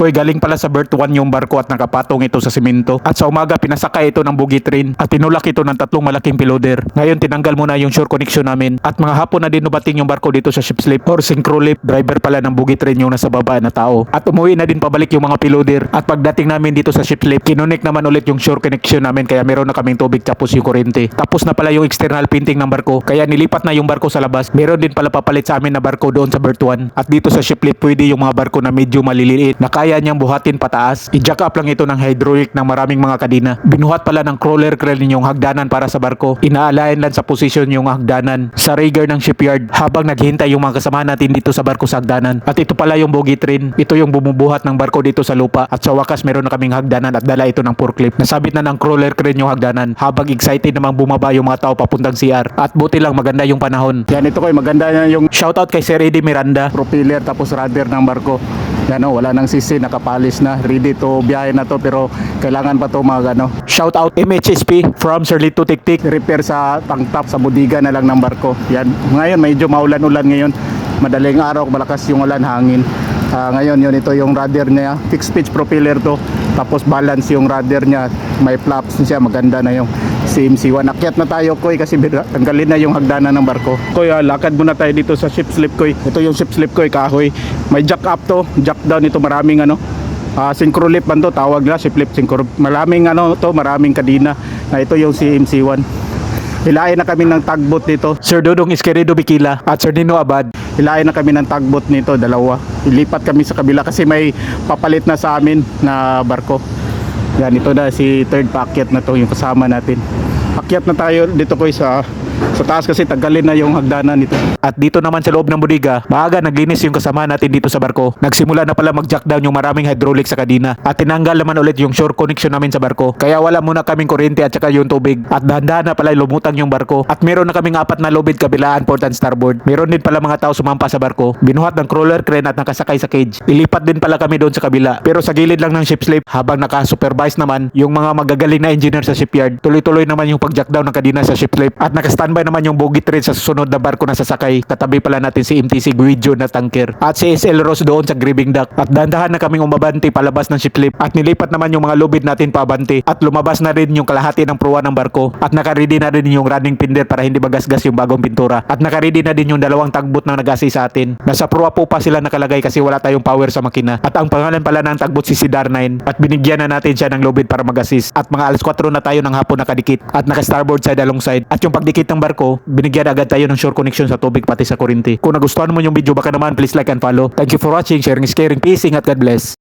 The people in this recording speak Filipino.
Koy galing pala sa Bert 1 yung barko at nakapatong ito sa simento. At sa umaga pinasakay ito ng bugi train at tinulak ito ng tatlong malaking piloder. Ngayon tinanggal muna yung shore connection namin at mga hapon na din nubating yung barko dito sa ship slip or synchro lip. Driver pala ng bugi train yung nasa baba na tao. At umuwi na din pabalik yung mga piloder. At pagdating namin dito sa ship slip, kinunik naman ulit yung shore connection namin kaya meron na kaming tubig tapos yung kuryente. Tapos na pala yung external painting ng barko kaya nilipat na yung barko sa labas. Meron din pala papalit sa amin na barko doon sa Bert 1. At dito sa ship slip pwede yung mga barko na medyo maliliit na kaya niyang buhatin pataas. I-jack up lang ito ng hydraulic ng maraming mga kadina. Binuhat pala ng crawler crane yung hagdanan para sa barko. Inaalayan lang sa posisyon yung hagdanan sa rigger ng shipyard habang naghihintay yung mga kasama natin dito sa barko sa hagdanan. At ito pala yung bogie train. Ito yung bumubuhat ng barko dito sa lupa. At sa wakas meron na kaming hagdanan at dala ito ng forklift. Nasabit na ng crawler crane yung hagdanan habang excited namang bumaba yung mga tao papuntang CR. At buti lang maganda yung panahon. Yan ito koy maganda na yung shoutout kay Sir Eddie Miranda. Propeller tapos rudder ng barko. Yan o, wala nang sisi, nakapalis na. Ready to biyahe na to pero kailangan pa to mga ano. Shout out MHSP from Sir Lito Tiktik. Repair sa tangtap sa budiga na lang ng barko. Yan. Ngayon medyo maulan-ulan ngayon. Madaling araw, malakas yung ulan, hangin. Ah, ngayon yun ito yung rudder niya. Fixed pitch propeller to. Tapos balance yung rudder niya. May flaps siya, maganda na yung CMC1. Akyat na tayo, Koy, kasi bira- tanggalin na yung hagdanan ng barko. Koy, ah, lakad muna tayo dito sa ship slip, Koy. Ito yung ship slip, Koy, kahoy. May jack up to, jack down ito, maraming ano. Ah, synchro lip man to, tawag na, ship lip synchro. Maraming ano to, maraming kadina. Na ito yung CMC1. Hilain na kami ng tugboat dito. Sir Dudong Isquerido Bikila at Sir Nino Abad. Hilain na kami ng tugboat nito, dalawa. Ilipat kami sa kabila kasi may papalit na sa amin na barko. Yan, ito na si third paakyat na to, yung kasama natin. Akyat na tayo dito ko sa sa taas kasi tagalin na yung hagdanan nito. At dito naman sa loob ng budiga, maaga naglinis yung kasama natin dito sa barko. Nagsimula na pala mag-jack down yung maraming hydraulic sa kadina. At tinanggal naman ulit yung shore connection namin sa barko. Kaya wala muna kaming kuryente at saka yung tubig. At dahan-dahan na pala lumutang yung barko. At meron na kaming apat na lubid kabilaan port and starboard. Meron din pala mga tao sumampa sa barko. Binuhat ng crawler crane at nakasakay sa cage. Ilipat din pala kami doon sa kabila. Pero sa gilid lang ng ship slip habang naka-supervise naman yung mga magagaling na engineer sa shipyard. Tuloy-tuloy naman yung pag-jack down ng kadina sa ship slip. At naka-standby naman yung bogie train sa susunod na barko na sasakay. Katabi pala natin si MTC Guijo na tanker. At si SL Ross doon sa grieving dock. At dandahan na kaming umabanti palabas ng ship slip. At nilipat naman yung mga lubid natin pabanti. At lumabas na rin yung kalahati ng pruwa ng barko. At nakaready na rin yung running pinder para hindi magasgas yung bagong pintura. At nakaready na din yung dalawang tagbot na nag sa atin. Nasa pruwa po pa sila nakalagay kasi wala tayong power sa makina. At ang pangalan pala ng tagbot si Sidar 9. At binigyan na natin siya ng lubid para mag-assist. At mga alas 4 na tayo ng hapon nakadikit. At naka-starboard side alongside. At yung pagdikit ng barko, binigyan agad tayo ng shore connection sa tubig pati sa kurinti. Kung nagustuhan mo yung video baka naman please like and follow. Thank you for watching, sharing is caring, peace, ingat, God bless.